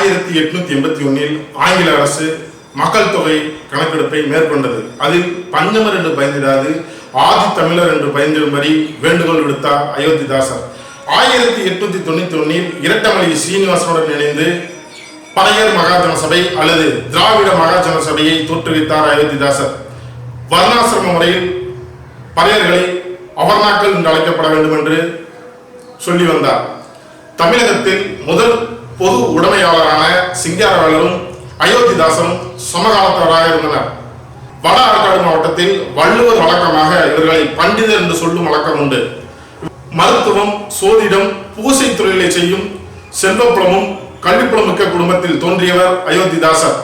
ஆயிரத்தி எட்நூத்தி எண்பத்தி ஒன்னில் ஆங்கில அரசு மக்கள் தொகை கணக்கெடுப்பை மேற்கொண்டது. அதில் பஞ்சமர் என்று பயந்திடாது ஆதி தமிழர் என்று பயந்திடும்படி வேண்டுகோள் விடுத்தார் அயோத்திதாசர். ஆயிரத்தி எட்நூத்தி தொண்ணூத்தி ஒன்னில் இரட்டமலை சீனிவாசனுடன் இணைந்து பழையர் மகாஜன சபை அல்லது திராவிட மகாஜன சபையை தோற்றுவித்தார் அயோத்திதாசர். வர்ணாசிரம முறையில் பழையர்களை அவர்ணாக்கள் என்று அழைக்கப்பட வேண்டும் என்று சொல்லி வந்தார். தமிழகத்தில் முதல் பொது உடைமையாளரான சிங்காரவேலரும் அயோத்திதாசனும் சமகாலத்தவராக இருந்தனர். வட ஆற்காடு மாவட்டத்தில் வள்ளுவர் வழக்கமாக இவர்களை பண்டிதர் என்று சொல்லும் வழக்கம் உண்டு. மருத்துவம் சோதிடம் பூசை தொழிலை செய்யும் செல்வப்புலமும் கல்விப்புலம் மிக்க குடும்பத்தில் தோன்றியவர் அயோத்திதாசர்.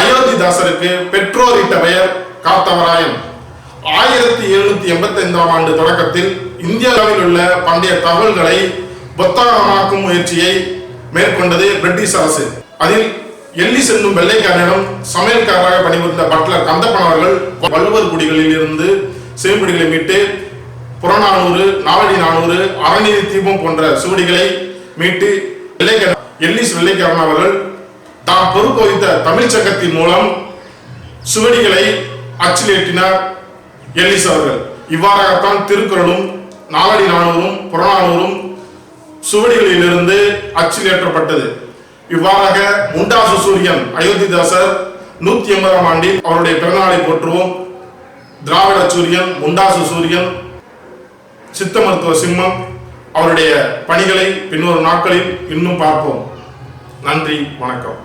அயோத்திதாசருக்கு பெற்றோரிட்ட பெயர் காத்தவராயன். ஆயிரத்தி எழுநூத்தி எண்பத்தி ஐந்தாம் ஆண்டு தொடக்கத்தில் இந்தியாவில் உள்ள பண்டைய தகவல்களை புத்தகமாக்கும் முயற்சியை மேற்கொண்டது பிரிட்டிஷ் அரசு. அதில் எல்லிஸ் செல்லும் வெள்ளைக்காரனிடம் சமையல்காரராக பணிபுரிந்த பட்லர் கந்தப்பன் அவர்கள் வள்ளுவர் குடிகளில் இருந்து சிறுபிடிகளை மீட்டு புறநானூறு நாவடி நானூறு அறநீதி தீபம் போன்ற சுவடிகளை மீட்டு வெள்ளைக்கார எல்லிஸ் வெள்ளைக்காரன் அவர்கள் தாம் பொறுப்பு வகித்த தமிழ் சக்கத்தின் மூலம் சுவடிகளை அச்சிலேற்றினார் எல்லிஸ் அவர்கள். இவ்வாறாகத்தான் திருக்குறளும் நாலடி நானூறும் புறநானூறும் சுவடிகளிலிருந்து அச்சிலேற்றப்பட்டது. இவ்வாறாக முண்டாசு சூரியன் அயோத்திதாசர் நூத்தி எண்பதாம் ஆண்டில் அவருடைய பிறந்தநாளை போற்றுவோம். திராவிட சூரியன் முண்டாசு சூரியன் சித்த மருத்துவ சிம்மம் அவருடைய பணிகளை பின்வரும் நாட்களில் இன்னும் பார்ப்போம். நன்றி வணக்கம்.